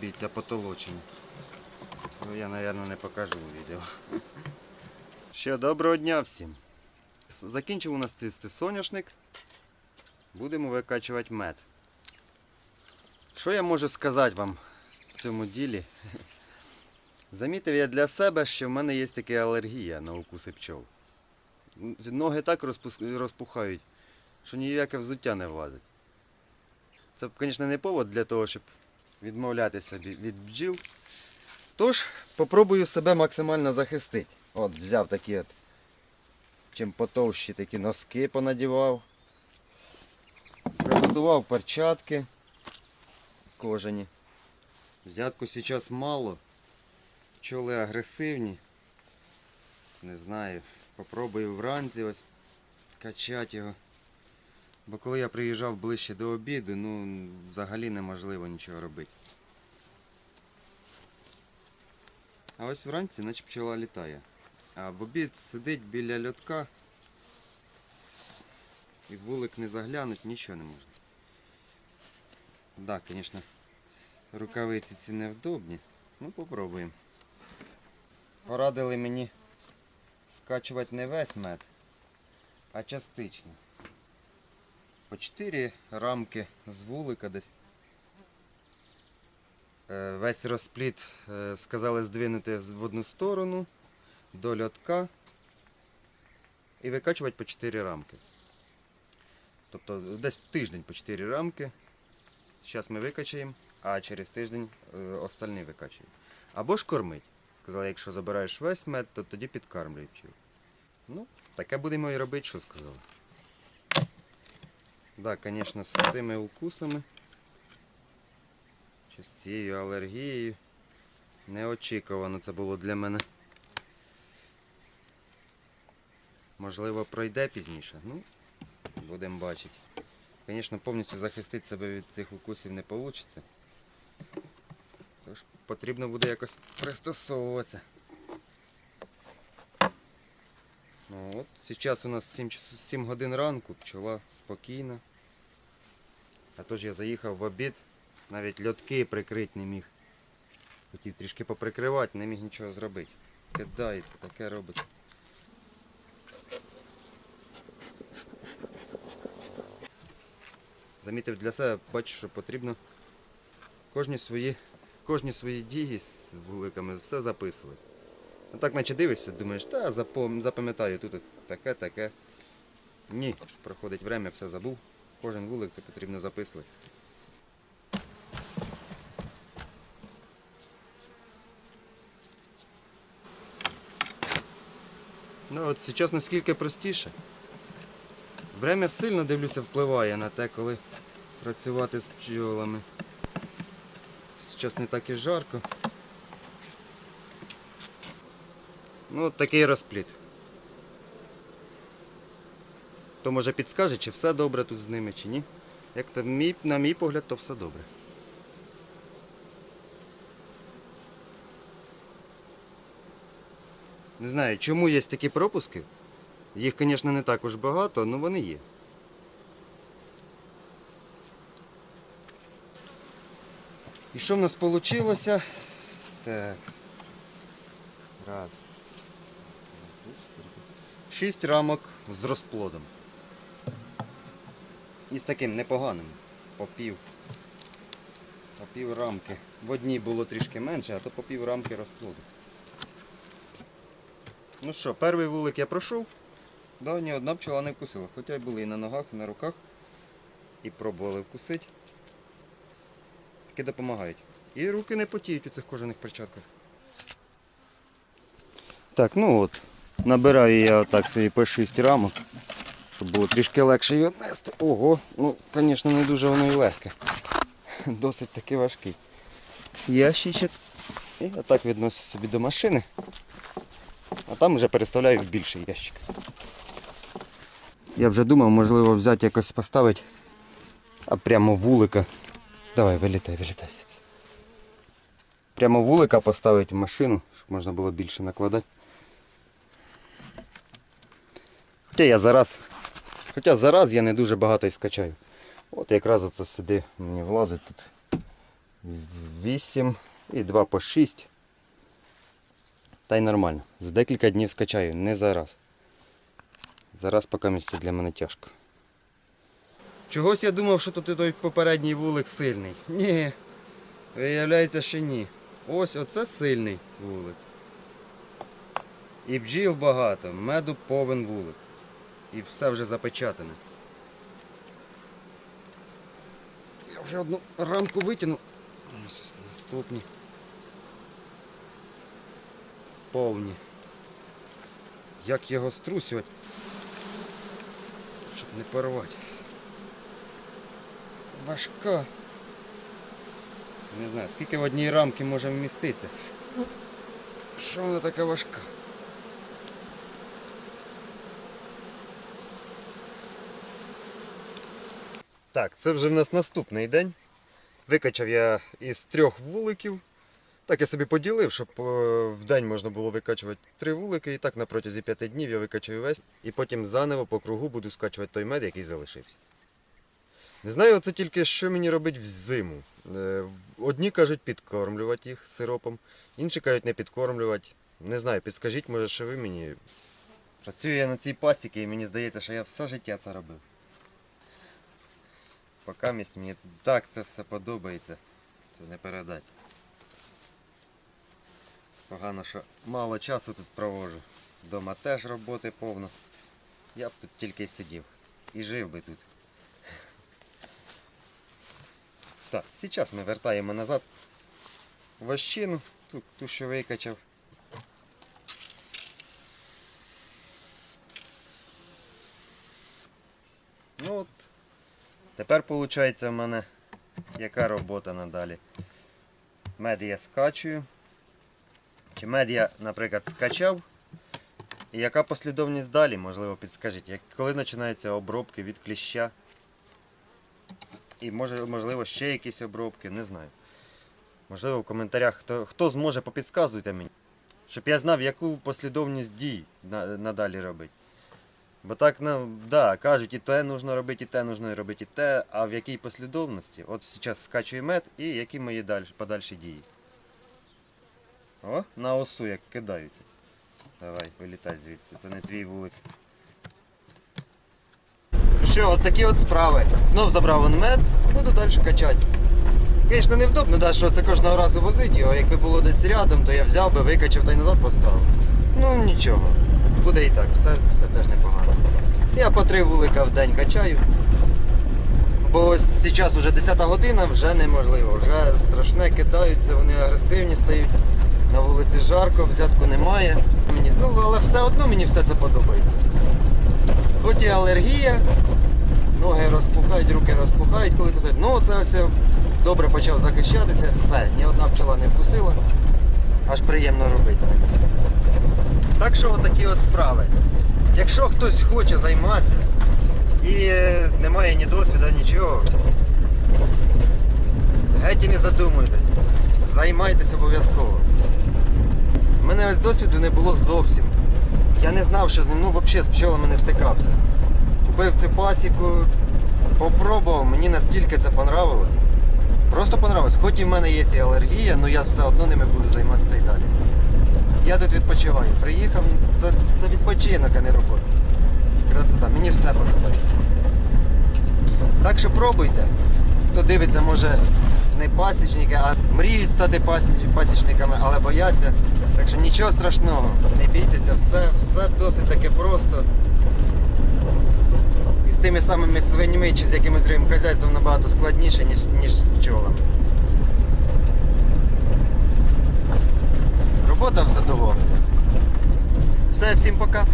бійця потолочені. Ну, я, мабуть, не покажу у відео. Ще доброго дня всім. Закінчив у нас цвісти соняшник. Будемо викачувати мед. Що я можу сказати вам в цьому ділі? Замітив я для себе, що в мене є така алергія на укуси пчол. Ноги так розпухають, що ніяке взуття не влазить. Це, звісно, не повод для того, щоб відмовлятися від бджіл. Тож, попробую себе максимально захистити. От, взяв такі от, чим потовщі такі носки понадівав. Приготував перчатки кожані. Взятку зараз мало. Пчоли агресивні. Не знаю. Попробую вранці ось качати його. Бо коли я приїжджав ближче до обіду, ну взагалі неможливо нічого робити. А ось вранці наче пчола літає. А в обід сидить біля льотка і вулик не заглянуть, нічого не можна. Так, да, звісно, рукавиці ці невдобні. Ну попробуємо. Порадили мені скачувати не весь мед, а частично. По 4 рамки з вулика десь. Е, Весь розпліт е, сказали здвинути в одну сторону до льотка і викачувати по 4 рамки. Тобто десь в тиждень по 4 рамки. Зараз ми викачаємо, а через тиждень е, остальні викачуємо. Або ж кормить. Сказали, якщо забираєш весь мед, то тоді підкармлюй пчіл. Ну, таке будемо і робити, що сказали. Да, звісно, з цими укусами. Чи з цією алергією. Неочікувано це було для мене. Можливо, пройде пізніше. Ну, будемо бачити. Звісно, повністю захистити себе від цих укусів не вийде. Тож потрібно буде якось пристосовуватися. Ну, от, зараз у нас 7, час- 7 годин ранку, пчола спокійна. А то ж я заїхав в обід, навіть льотки прикрити не міг. Хотів трішки поприкривати, не міг нічого зробити. Кидається, таке робиться. Замітив для себе, бачу, що потрібно кожні свої, кожні свої дії з вуликами все записувати. А так наче дивишся, думаєш, та запам'ятаю тут таке, таке. Ні, проходить время, все забув. Кожен вулик то потрібно записувати. Ну от зараз наскільки простіше. Время сильно дивлюся впливає на те, коли працювати з пчолами. Зараз не так і жарко. Ну от такий розпліт. То може підскаже, чи все добре тут з ними, чи ні. Як то мій, на мій погляд, то все добре. Не знаю, чому є такі пропуски. Їх, звісно, не також багато, але вони є. І що в нас вийшло? Так. Раз. Шість рамок з розплодом. І з таким непоганим. По пів. По пів рамки. В одній було трішки менше, а то по пів рамки розплоду. Ну що, перший вулик я пройшов. Да, ні одна пчола не вкусила. Хоча й були і на ногах, і на руках. І пробували вкусити. Таки допомагають. І руки не потіють у цих кожаних перчатках. Так, ну от. Набираю я отак свої по 6 рамок, щоб було трішки легше її нести. Ого, ну, звісно, не дуже воно і легке. Досить таки важкий. Ящичок. І отак відносить собі до машини. А там вже переставляю в більший ящик. Я вже думав, можливо, взяти якось поставити, а прямо вулика. Давай, вилітай, вилітай звідси. Прямо вулика поставити в машину, щоб можна було більше накладати. Хоча я зараз. Хоча зараз я не дуже багато і скачаю. От якраз оце сюди мені влазить тут 8 і 2 по 6. Та й нормально. За декілька днів скачаю, не зараз. Зараз поки місце для мене тяжко. Чогось я думав, що тут і той попередній вулик сильний. Ні. Виявляється, що ні. Ось оце сильний вулик. І бджіл багато, меду повен вулик. І все вже запечатане. Я вже одну рамку витягну. Наступні. Повні. Як його струсювати, щоб не порвати. Важка. Не знаю, скільки в одній рамці може вміститися. Що вона така важка? Так, це вже в нас наступний день. Викачав я із трьох вуликів. Так я собі поділив, щоб е, в день можна було викачувати три вулики, і так на протязі п'яти днів я викачаю весь, і потім заново по кругу буду скачувати той мед, який залишився. Не знаю, оце тільки що мені робить взиму. Е, Одні кажуть підкормлювати їх сиропом, інші кажуть не підкормлювати. Не знаю, підскажіть, може, що ви мені. Працюю я на цій пасіці і мені здається, що я все життя це робив. Поки мені так це все подобається. Це не передати. Погано, що мало часу тут проводжу. Дома теж роботи повно. Я б тут тільки сидів. І жив би тут. Так, зараз ми вертаємо назад вощину, ту, ту що викачав. Ну от, тепер виходить в мене яка робота надалі. Мед я скачую. Чи мед я, наприклад, скачав. І яка послідовність далі, можливо, підскажіть, як, коли починаються обробки від кліща. І може, можливо ще якісь обробки, не знаю. Можливо, в коментарях хто, хто зможе, попідказуйте мені. Щоб я знав, яку послідовність дій надалі робити. Бо так, ну, да, кажуть, і те нужно робити, і те нужно робити, і те, а в якій послідовності? От зараз скачую мед і які мої далі, подальші дії. О, на осу як кидаються. Давай, вилітай звідси, це не твій вулик. Що, от такі от справи. Знов забрав он мед, буду далі качати. Звісно, невдобно, да, що це кожного разу возить його. Якби було десь рядом, то я взяв би, викачав та й назад поставив. Ну нічого. Буде і так, все, все теж непогано. Я по три вулика в день качаю. Бо ось зараз вже 10 година, вже неможливо. Вже страшне кидаються, вони агресивні стають. На вулиці жарко, взятку немає. Мені, ну, але все одно мені все це подобається. Хоч і алергія, ноги розпухають, руки розпухають, коли писати. Ну це я добре почав захищатися, все, ні одна пчела не вкусила. Аж приємно робити. Так що отакі от справи. Якщо хтось хоче займатися і е, немає ні досвіду, нічого, геть і не задумуйтесь. Займайтесь обов'язково. У мене ось досвіду не було зовсім. Я не знав, що з ним, ну взагалі з пчелами не стикався. Купив цю пасіку, попробував, мені настільки це понравилось. Просто понравилось. Хоч і в мене є і алергія, але я все одно ними буду займатися і далі. Я тут відпочиваю. Приїхав, це, це відпочинок, а не робота. Красота, мені все подобається. Так що пробуйте. Хто дивиться, може не пасічники, а мріють стати пасі- пасічниками, але бояться. Так що нічого страшного, не бійтеся, все, все досить таке просто. І з тими самими свиньми чи з якимось другим хазяйством набагато складніше, ніж, ніж з пчолами. Подав в задоволення. Все, всім пока.